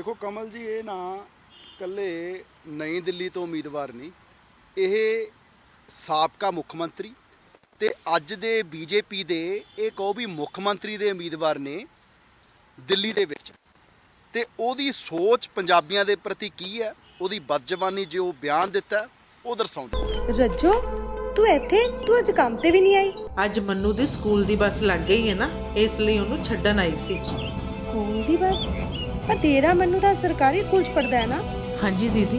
ਦੇਖੋ ਕਮਲ ਜੀ ਇਹ ਨਾ ਕੱਲੇ ਨਈ ਦਿੱਲੀ ਤੋਂ ਉਮੀਦਵਾਰ ਨਹੀਂ ਇਹ ਸਾਬਕਾ ਮੁੱਖ ਮੰਤਰੀ ਤੇ ਅੱਜ ਦੇ ਬੀਜੇਪੀ ਦੇ ਇਹ ਕਹੋ ਵੀ ਮੁੱਖ ਮੰਤਰੀ ਦੇ ਉਮੀਦਵਾਰ ਨੇ ਦਿੱਲੀ ਦੇ ਵਿੱਚ। ਤੇ ਉਹਦੀ ਸੋਚ ਪੰਜਾਬੀਆਂ ਦੇ ਪ੍ਰਤੀ ਕੀ ਹੈ? ਉਹਦੀ ਬਦਜਵਾਨੀ ਜੋ ਉਹ ਬਿਆਨ ਦਿੱਤਾ ਉਹ ਦਰਸਾਉਂਦਾ। ਰੱਜੋ ਤੂੰ ਇੱਥੇ ਤੂੰ ਅੱਜ ਕੰਮ ਤੇ ਵੀ ਨਹੀਂ ਆਈ। ਅੱਜ ਮੰਨੂ ਦੀ ਸਕੂਲ ਦੀ ਬੱਸ ਲੱਗ ਗਈ ਹੈ ਨਾ ਇਸ ਲਈ ਉਹਨੂੰ ਛੱਡਣ ਆਈ ਸੀ। ਸਕੂਲ ਦੀ ਬਸ? ਪਰ ਤੇਰਾ ਮੈਨੂੰ ਤਾਂ ਸਰਕਾਰੀ ਸਕੂਲ ਚ ਪੜਦਾ ਹੈ ਨਾ। ਹਾਂਜੀ ਦੀਦੀ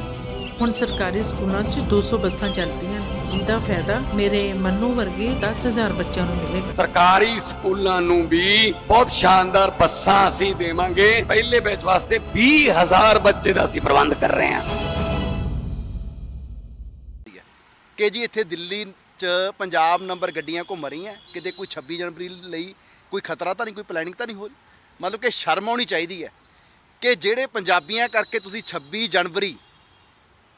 ਹੁਣ ਸਰਕਾਰੀ ਸਕੂਲਾਂ 'ਚ 200 ਬੱਸਾਂ ਚੱਲਦੀਆਂ ਨੇ, ਜਿਹਦਾ ਫਾਇਦਾ ਮੇਰੇ ਮੰਨੂ ਵਰਗੇ 10000 ਬੱਚਿਆਂ ਨੂੰ ਮਿਲੇਗਾ। ਸਰਕਾਰੀ ਸਕੂਲਾਂ ਨੂੰ ਵੀ ਬਹੁਤ ਸ਼ਾਨਦਾਰ ਬੱਸਾਂ ਅਸੀਂ ਦੇਵਾਂਗੇ। ਪਹਿਲੇ ਬੈਚ ਵਾਸਤੇ 20000 ਬੱਚੇ ਦਾ ਅਸੀਂ ਪ੍ਰਬੰਧ ਕਰ ਰਹੇ ਹਾਂ। ਹੈ ਕਿ ਜੀ ਇੱਥੇ ਦਿੱਲੀ 'ਚ ਪੰਜਾਬ ਨੰਬਰ ਗੱਡੀਆਂ ਘੁੰਮ ਰਹੀਆਂ ਕਿਤੇ ਕੋਈ 26 ਜਨਵਰੀ ਲਈ ਕੋਈ ਖਤਰਾ ਤਾਂ ਨਹੀਂ ਕੋਈ ਪਲੈਨਿੰਗ ਤਾਂ ਨਹੀਂ ਹੋ ਰਹੀ? ਮਤਲਬ ਕਿ ਸ਼ਰਮ ਆਉਣੀ ਚਾਹੀਦੀ ਹੈ। ਕਿ ਜਿਹੜੇ ਪੰਜਾਬੀਆਂ ਕਰਕੇ ਤੁਸੀਂ 26 ਜਨਵਰੀ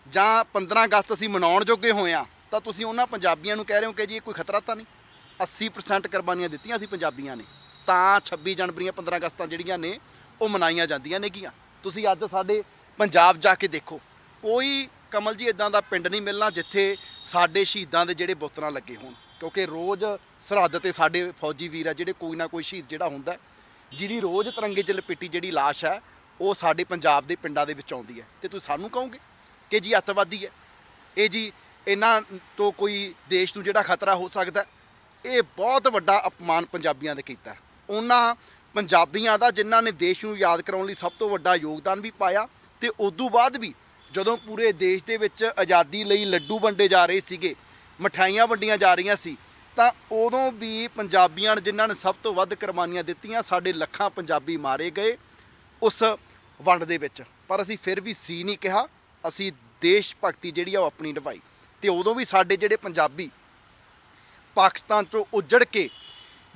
ਜਾਂ 15 ਅਗਸਤ ਅਸੀਂ ਮਨਾਉਣ ਜੋਗੇ ਹੋਏ ਆ ਤਾਂ ਤੁਸੀਂ ਉਹਨਾਂ ਪੰਜਾਬੀਆਂ ਨੂੰ ਕਹਿ ਰਹੇ ਹੋ ਕਿ ਜੀ ਇਹ ਕੋਈ ਖਤਰਾ ਤਾਂ ਨਹੀਂ? 80% ਕੁਰਬਾਨੀਆਂ ਦਿੱਤੀਆਂ ਸੀ ਪੰਜਾਬੀਆਂ ਨੇ। ਤਾਂ 26 ਜਨਵਰੀਆਂ 15 ਅਗਸਤਾਂ ਜਿਹੜੀਆਂ ਨੇ, ਉਹ ਮਨਾਈਆਂ ਜਾਂਦੀਆਂ ਨੇਗੀਆਂ ਤੁਸੀਂ ਅੱਜ ਸਾਡੇ ਪੰਜਾਬ ਜਾ ਕੇ ਦੇਖੋ, ਕੋਈ ਕਮਲ ਜੀ ਇਦਾਂ ਦਾ ਪਿੰਡ ਨਹੀਂ ਮਿਲਣਾ ਜਿੱਥੇ ਸਾਡੇ ਸ਼ਹੀਦਾਂ ਦੇ ਜਿਹੜੇ ਬੁੱਤ ਨਾ ਲੱਗੇ ਹੋਣ। ਕਿਉਂਕਿ ਰੋਜ਼ ਸਰਹੱਦ ਤੇ ਸਾਡੇ ਫੌਜੀ ਵੀਰ ਆ ਜਿਹੜੇ ਕੋਈ ਨਾ ਕੋਈ ਸ਼ਹੀਦ ਜਿਹੜਾ ਹੁੰਦਾ ਜਿਹਦੀ ਰੋਜ਼ ਤਿਰੰਗੇ 'ਚ ਲਪੇਟੀ ਜਿਹੜੀ ਲਾਸ਼ ਹੈ ਉਹ ਸਾਡੇ ਪੰਜਾਬ ਦੇ ਪਿੰਡਾਂ ਦੇ ਵਿੱਚ ਆਉਂਦੀ ਹੈ। ਤੇ ਤੁਸੀਂ ਸਾਨੂੰ ਕਹੋਗੇ ਕਿ ਜੀ ਅੱਤਵਾਦੀ ਹੈ। ਇਹ ਜੀ ਇਹਨਾਂ ਤੋਂ ਕੋਈ ਦੇਸ਼ ਨੂੰ ਜਿਹੜਾ ਖਤਰਾ ਹੋ ਸਕਦਾ ਇਹ ਬਹੁਤ ਵੱਡਾ ਅਪਮਾਨ ਪੰਜਾਬੀਆਂ ਦੇ ਕੀਤਾ ਉਹਨਾਂ ਪੰਜਾਬੀਆਂ ਦਾ ਜਿਨ੍ਹਾਂ ਨੇ ਦੇਸ਼ ਨੂੰ ਯਾਦ ਕਰਾਉਣ ਲਈ ਸਭ ਤੋਂ ਵੱਡਾ ਯੋਗਦਾਨ ਵੀ ਪਾਇਆ ਤੇ ਉਦੋਂ ਬਾਅਦ ਵੀ ਜਦੋਂ ਪੂਰੇ ਦੇਸ਼ ਦੇ ਵਿੱਚ ਆਜ਼ਾਦੀ ਲਈ ਲੱਡੂ ਵੰਡੇ ਜਾ ਰਹੇ ਸੀਗੇ ਮਠਾਈਆਂ ਵੰਡੀਆਂ ਜਾ ਰਹੀਆਂ ਸੀ, ਤਾਂ ਉਦੋਂ ਵੀ ਪੰਜਾਬੀਆਂ ਜਿਨ੍ਹਾਂ ਨੇ ਸਭ ਤੋਂ ਵੱਧ ਕੁਰਬਾਨੀਆਂ ਦਿੱਤੀਆਂ, ਸਾਡੇ ਲੱਖਾਂ ਪੰਜਾਬੀ ਮਾਰੇ ਗਏ। ਉਸ ਵੰਡ ਦੇ ਵਿੱਚ। ਪਰ ਅਸੀਂ ਫਿਰ ਵੀ ਸੀ ਨਹੀਂ ਕਿਹਾ। ਅਸੀਂ ਦੇਸ਼ ਭਗਤੀ ਜਿਹੜੀ ਆ ਉਹ ਆਪਣੀ ਨਿਭਾਈ। ਤੇ ਉਦੋਂ ਵੀ ਸਾਡੇ ਜਿਹੜੇ ਪੰਜਾਬੀ ਪਾਕਿਸਤਾਨ ਤੋਂ ਉੱਜੜ ਕੇ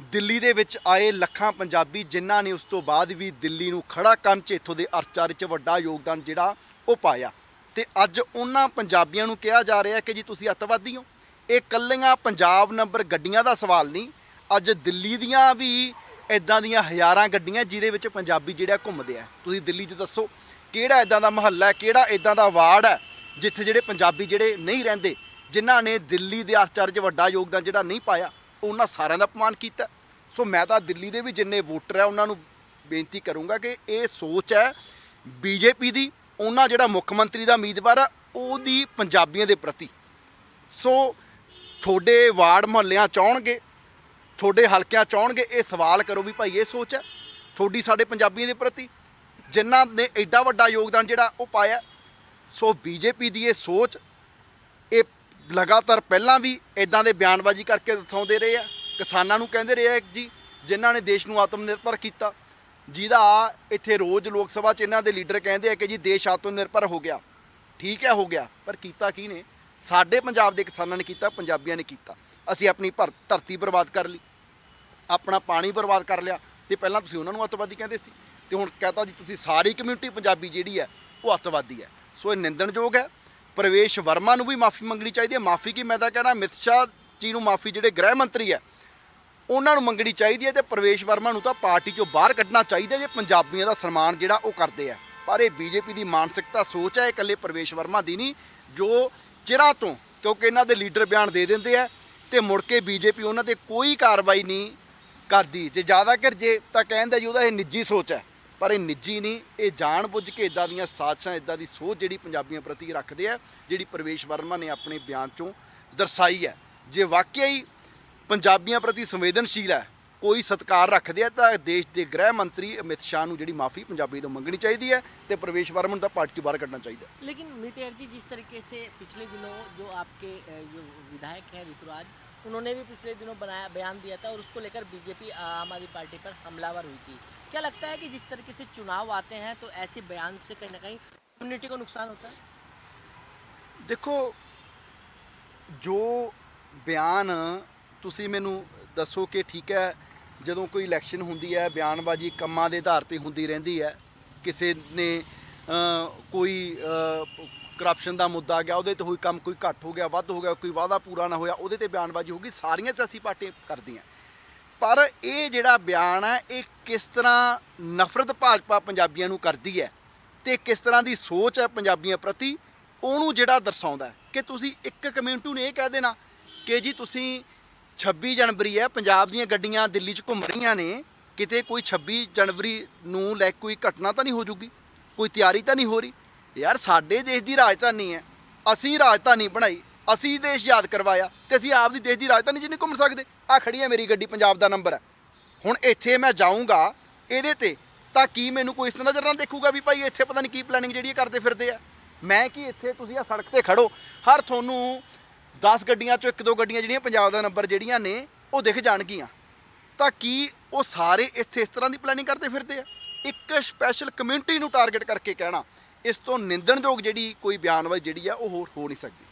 ਦਿੱਲੀ ਦੇ ਵਿੱਚ ਆਏ ਲੱਖਾਂ ਪੰਜਾਬੀ, ਜਿਨ੍ਹਾਂ ਨੇ ਉਸ ਤੋਂ ਬਾਅਦ ਵੀ ਦਿੱਲੀ ਨੂੰ ਖੜਾ ਕਰਨ 'ਚ ਇੱਥੋਂ ਦੇ ਅਰਚਾਰੇ 'ਚ ਵੱਡਾ ਯੋਗਦਾਨ ਜਿਹੜਾ ਉਹ ਪਾਇਆ। ਤੇ ਅੱਜ ਉਹਨਾਂ ਪੰਜਾਬੀਆਂ ਨੂੰ ਕਿਹਾ ਜਾ ਰਿਹਾ ਕਿ ਜੀ ਤੁਸੀਂ ਅੱਤਵਾਦੀ ਹੋ। ਇਹ ਕੱਲੀਆਂ ਪੰਜਾਬ ਨੰਬਰ ਗੱਡੀਆਂ ਦਾ ਸਵਾਲ ਨਹੀਂ। ਅੱਜ ਦਿੱਲੀ ਦੀਆਂ ਵੀ ਇਦਾਂ ਦੀਆਂ ਹਜ਼ਾਰਾਂ ਗੱਡੀਆਂ ਜਿਹਦੇ ਵਿੱਚ ਪੰਜਾਬੀ ਜਿਹੜਾ ਘੁੰਮਦੇ ਆ। ਤੁਸੀਂ ਦਿੱਲੀ 'ਚ ਦੱਸੋ, ਕਿਹੜਾ ਇਦਾਂ ਦਾ ਮਹੱਲਾ ਹੈ, ਕਿਹੜਾ ਇਦਾਂ ਦਾ ਵਾਰਡ ਹੈ, ਜਿੱਥੇ ਜਿਹੜੇ ਪੰਜਾਬੀ ਜਿਹੜੇ ਨਹੀਂ ਰਹਿੰਦੇ, ਜਿਨ੍ਹਾਂ ਨੇ ਦਿੱਲੀ ਦੇ ਅਰਚਾਰੇ ਵੱਡਾ ਯੋਗਦਾਨ ਜਿਹੜਾ ਨਹੀਂ ਪਾਇਆ, ਉਹਨਾਂ ਸਾਰਿਆਂ ਦਾ ਅਪਮਾਨ ਕੀਤਾ। ਸੋ ਮੈਂ ਤਾਂ ਦਿੱਲੀ ਦੇ ਵੀ ਜਿੰਨੇ ਵੋਟਰ ਆ, ਉਹਨਾਂ ਨੂੰ ਬੇਨਤੀ ਕਰੂੰਗਾ ਕਿ ਇਹ ਸੋਚ ਹੈ ਬੀਜੇਪੀ ਦੀ, ਉਹਨਾਂ ਜਿਹੜਾ ਮੁੱਖ ਮੰਤਰੀ ਦਾ ਉਮੀਦਵਾਰ ਆ, ਉਹਦੀ ਪੰਜਾਬੀਆਂ ਦੇ ਪ੍ਰਤੀ। ਸੋ ਤੁਹਾਡੇ ਵਾਰਡ ਮੁਹੱਲਿਆਂ ਚ ਆਉਣਗੇ ਤੁਹਾਡੇ ਹਲਕਿਆਂ ਚ ਆਉਣਗੇ, ਇਹ ਸਵਾਲ ਕਰੋ ਵੀ ਭਾਈ ਇਹ ਸੋਚ ਹੈ, ਤੁਹਾਡੀ ਸਾਡੇ ਪੰਜਾਬੀਆਂ ਦੇ ਪ੍ਰਤੀ ਜਿਨ੍ਹਾਂ ਨੇ ਐਡਾ ਵੱਡਾ ਯੋਗਦਾਨ ਜਿਹੜਾ ਉਹ ਪਾਇਆ ਸੋ ਬੀਜੇਪੀ ਦੀ ਇਹ ਸੋਚ, ਇਹ ਲਗਾਤਾਰ ਪਹਿਲਾਂ ਵੀ ਇਦਾਂ ਦੇ ਬਿਆਨਬਾਜ਼ੀ ਕਰਕੇ ਦਿਖਾਉਂਦੇ ਰਹੇ ਆ, ਕਿਸਾਨਾਂ ਨੂੰ ਕਹਿੰਦੇ ਰਹੇ ਆ ਜੀ, ਜਿਨ੍ਹਾਂ ਨੇ ਦੇਸ਼ ਨੂੰ ਆਤਮ ਨਿਰਭਰ ਕੀਤਾ, ਜਿਹਦਾ ਇੱਥੇ ਰੋਜ਼ ਲੋਕ ਸਭਾ 'ਚ ਇਹਨਾਂ ਦੇ ਲੀਡਰ ਕਹਿੰਦੇ ਆ ਕਿ ਜੀ ਦੇਸ਼ ਆਤਮ ਨਿਰਭਰ ਹੋ ਗਿਆ, ਠੀਕ ਹੈ ਹੋ ਗਿਆ, ਪਰ ਕੀਤਾ ਕੀ ਨੇ? ਸਾਡੇ ਪੰਜਾਬ ਦੇ ਕਿਸਾਨਾਂ ਨੇ ਕੀਤਾ, ਪੰਜਾਬੀਆਂ ਨੇ ਕੀਤਾ। ਅਸੀਂ ਆਪਣੀ ਭਰ- ਧਰਤੀ ਬਰਬਾਦ ਕਰ ਲਈ, ਆਪਣਾ ਪਾਣੀ ਬਰਬਾਦ ਕਰ ਲਿਆ ਤੇ ਪਹਿਲਾਂ ਤੁਸੀਂ ਉਹਨਾਂ ਨੂੰ ਅੱਤਵਾਦੀ ਕਹਿੰਦੇ ਸੀ ਤੇ ਹੁਣ ਕਹਤਾ ਜੀ ਤੁਸੀਂ ਸਾਰੀ ਕਮਿਊਨਿਟੀ ਪੰਜਾਬੀ ਜਿਹੜੀ ਹੈ ਉਹ ਅੱਤਵਾਦੀ ਹੈ। ਸੋ ਇਹ ਨਿੰਦਣਯੋਗ ਹੈ, ਪ੍ਰਵੇਸ਼ ਵਰਮਾ ਨੂੰ ਵੀ ਮਾਫੀ ਮੰਗਣੀ ਚਾਹੀਦੀ ਹੈ। ਮਾਫੀ ਕੀ ਮੈਂ ਤਾਂ ਕਹਿਣਾ, ਅਮਿਤ ਸ਼ਾਹ ਜੀ ਨੂੰ ਮਾਫੀ ਜਿਹੜੇ ਗ੍ਰਹਿ ਮੰਤਰੀ ਹੈ, ਉਹਨਾਂ ਨੂੰ ਮੰਗਣੀ ਚਾਹੀਦੀ ਹੈ ਤੇ ਪ੍ਰਵੇਸ਼ ਵਰਮਾ ਨੂੰ ਤਾਂ ਪਾਰਟੀ ਚੋਂ ਬਾਹਰ ਕੱਢਣਾ ਚਾਹੀਦਾ ਜੇ ਪੰਜਾਬੀਆਂ ਦਾ ਸਨਮਾਨ ਜਿਹੜਾ ਉਹ ਕਰਦੇ ਆ ਪਰ ਇਹ ਬੀਜੇਪੀ ਦੀ ਮਾਨਸਿਕਤਾ ਸੋਚ ਹੈ ਇਹ ਇਕੱਲੇ ਪ੍ਰਵੇਸ਼ ਵਰਮਾ ਦੀ ਨਹੀਂ, ਜੋ ਚਿਰਾਂ ਤੋਂ ਕਿਉਂਕਿ ਇਹਨਾਂ ਦੇ ਲੀਡਰ ਬਿਆਨ ਦੇ ਦਿੰਦੇ ਆ ਤੇ ਮੁੜ ਕੇ ਬੀਜੇਪੀ ਉਹਨਾਂ ਤੇ ਕੋਈ ਕਾਰਵਾਈ ਨਹੀਂ ਕਰਦੀ ਜੇ ਜ਼ਿਆਦਾ ਕਰ ਜੇ ਤਾਂ ਕਹਿੰਦਾ ਜੀ ਉਹਦਾ ਇਹ ਨਿੱਜੀ ਸੋਚ ਹੈ ਪਰ ਇਹ ਨਿੱਜੀ ਨਹੀਂ ਇਹ ਜਾਣ ਬੁੱਝ ਕੇ ਇਦਾਂ ਦੀਆਂ ਸਾਜ਼ਿਸ਼ਾਂ ਇਦਾਂ ਦੀ ਸੋਚ ਜਿਹੜੀ ਪੰਜਾਬੀਆਂ ਪ੍ਰਤੀ ਰੱਖਦੇ ਆ ਜਿਹੜੀ ਪ੍ਰਵੇਸ਼ ਵਰਮਾ ਨੇ ਆਪਣੇ ਬਿਆਨ ਚੋਂ ਦਰਸਾਈ ਹੈ ਜੇ ਵਾਕਿਆ ਹੀ ਪੰਜਾਬੀਆਂ ਪ੍ਰਤੀ ਸੰਵੇਦਨਸ਼ੀਲ ਹੈ ਕੋਈ ਸਤਕਾਰ ਰੱਖਦੇ ਆ ਤਾਂ ਦੇਸ਼ ਦੇ ਗ੍ਰਹਿ ਮੰਤਰੀ ਅਮਿਤ ਸ਼ਾਹ ਨੂੰ ਜਿਹੜੀ ਮਾਫੀ ਪੰਜਾਬੀ ਤੋਂ ਮੰਗਣੀ ਚਾਹੀਦੀ ਹੈ ਤੇ ਪ੍ਰਵੇਸ਼ ਵਰਮਾ ਨੂੰ ਤਾਂ ਪਾਰਟੀ ਤੋਂ ਬਾਹਰ ਕੱਢਣਾ ਚਾਹੀਦਾ ਹੈ। लेकिन मिटेर जी जिस तरीके से पिछले दिनों जो आपके अ, जो विधायक हैं ऋतुराज उन्होंने भी पिछले दिनों बनाया बयान दिया था और उसको लेकर बीजेपी आम आदमी पार्टी पर हमलावर हुई थी क्या लगता है कि जिस तरीके से चुनाव आते हैं तो ऐसे बयान से कहीं ना कहीं कम्युनिटी को नुकसान होता है ਦੇਖੋ ਜੋ ਬਿਆਨ ਤੁਸੀਂ ਮੈਨੂੰ ਦੱਸੋ ਕਿ ਠੀਕ ਹੈ ਜਦੋਂ ਕੋਈ ਇਲੈਕਸ਼ਨ ਹੁੰਦੀ ਹੈ ਬਿਆਨਬਾਜ਼ੀ ਕੰਮਾਂ ਦੇ ਆਧਾਰ ਤੇ ਹੁੰਦੀ ਰਹਿੰਦੀ ਹੈ ਕਿਸੇ ਨੇ ਅ, ਕੋਈ ਕਰਪਸ਼ਨ ਦਾ ਮੁੱਦਾ ਆ ਗਿਆ, ਉਹਦੇ ਤੇ ਹੋਈ ਕੰਮ ਕੋਈ ਘੱਟ ਹੋ ਗਿਆ, ਵੱਧ ਹੋ ਗਿਆ, ਕੋਈ ਵਾਅਦਾ ਪੂਰਾ ਨਾ ਹੋਇਆ, ਉਹਦੇ ਤੇ ਬਿਆਨਬਾਜ਼ੀ ਹੋਗੀ ਸਾਰੀਆਂ ਸਿਆਸੀ ਪਾਰਟੀਆਂ ਕਰਦੀਆਂ। ਪਰ ਇਹ ਜਿਹੜਾ ਬਿਆਨ ਹੈ ਇਹ ਕਿਸ ਤਰ੍ਹਾਂ ਨਫ਼ਰਤ ਭਾਜਪਾ ਪੰਜਾਬੀਆਂ ਨੂੰ ਕਰਦੀ ਹੈ ਤੇ ਕਿਸ ਤਰ੍ਹਾਂ ਦੀ ਸੋਚ ਹੈ ਪੰਜਾਬੀਆਂ ਪ੍ਰਤੀ, ਉਹਨੂੰ ਜਿਹੜਾ ਦਰਸਾਉਂਦਾ ਕਿ ਤੁਸੀਂ ਇੱਕ ਕਮਿਊਨਿਟੀ ਨੂੰ ਇਹ ਕਹਿ ਦੇਣਾ ਕਿ ਜੀ ਤੁਸੀਂ 26 ਜਨਵਰੀ ਹੈ, ਪੰਜਾਬ ਦੀਆਂ ਗੱਡੀਆਂ ਦਿੱਲੀ 'ਚ ਘੁੰਮ ਰਹੀਆਂ ਨੇ, ਕਿਤੇ ਕੋਈ 26 ਜਨਵਰੀ ਨੂੰ ਲੈ ਕੇ ਕੋਈ ਘਟਨਾ ਤਾਂ ਨਹੀਂ ਹੋ ਜੂਗੀ? ਕੋਈ ਤਿਆਰੀ ਤਾਂ ਨਹੀਂ ਹੋ ਰਹੀ? ਯਾਰ ਸਾਡੇ ਦੇਸ਼ ਦੀ ਰਾਜਧਾਨੀ ਹੈ। ਅਸੀਂ ਰਾਜਧਾਨੀ ਬਣਾਈ। ਅਸੀਂ ਦੇਸ਼ ਯਾਦ ਕਰਵਾਇਆ ਤੇ ਅਸੀਂ ਆਪ ਦੀ ਦੇਸ਼ ਦੀ ਰਾਜਧਾਨੀ 'ਚ ਨਹੀਂ ਘੁੰਮ ਸਕਦੇ। ਆ ਖੜੀ ਹੈ ਮੇਰੀ ਗੱਡੀ, ਪੰਜਾਬ ਦਾ ਨੰਬਰ ਹੈ। ਹੁਣ ਇੱਥੇ ਮੈਂ ਜਾਊਂਗਾ ਇਹਦੇ ਤੇ, ਤਾਂ ਕੀ ਮੈਨੂੰ ਕੋਈ ਇਸ ਨਜ਼ਰ ਨਾਲ ਦੇਖੂਗਾ ਵੀ ਭਾਈ ਇੱਥੇ ਪਤਾ ਨਹੀਂ ਕੀ ਪਲੈਨਿੰਗ ਜਿਹੜੀ ਇਹ ਕਰਦੇ ਫਿਰਦੇ ਆ? ਮੈਂ ਕੀ ਇੱਥੇ ਤੁਸੀਂ ਆ ਸੜਕ ਤੇ ਖੜੋ, ਹਰ ਤੁਹਾਨੂੰ 10 ਗੱਡੀਆਂ ਚੋਂ ਇੱਕ ਦੋ ਗੱਡੀਆਂ ਜਿਹੜੀਆਂ ਪੰਜਾਬ ਦਾ ਨੰਬਰ ਜਿਹੜੀਆਂ ਨੇ, ਉਹ ਦਿਖ ਜਾਣਗੀਆਂ। ਤਾਂ ਕੀ ਉਹ ਸਾਰੇ ਇੱਥੇ ਇਸ ਤਰ੍ਹਾਂ ਦੀ ਪਲੈਨਿੰਗ ਕਰਦੇ ਫਿਰਦੇ ਆ? ਇੱਕ ਸਪੈਸ਼ਲ ਕਮਿਊਨਿਟੀ ਨੂੰ ਟਾਰਗੇਟ ਕਰਕੇ ਕਹਿਣਾ। ਇਸ ਤੋਂ ਨਿੰਦਣਯੋਗ ਜਿਹੜੀ ਕੋਈ ਬਿਆਨਬਾਜ਼ੀ ਜਿਹੜੀ ਆ ਉਹ ਹੋਰ ਹੋ ਨਹੀਂ ਸਕਦੀ।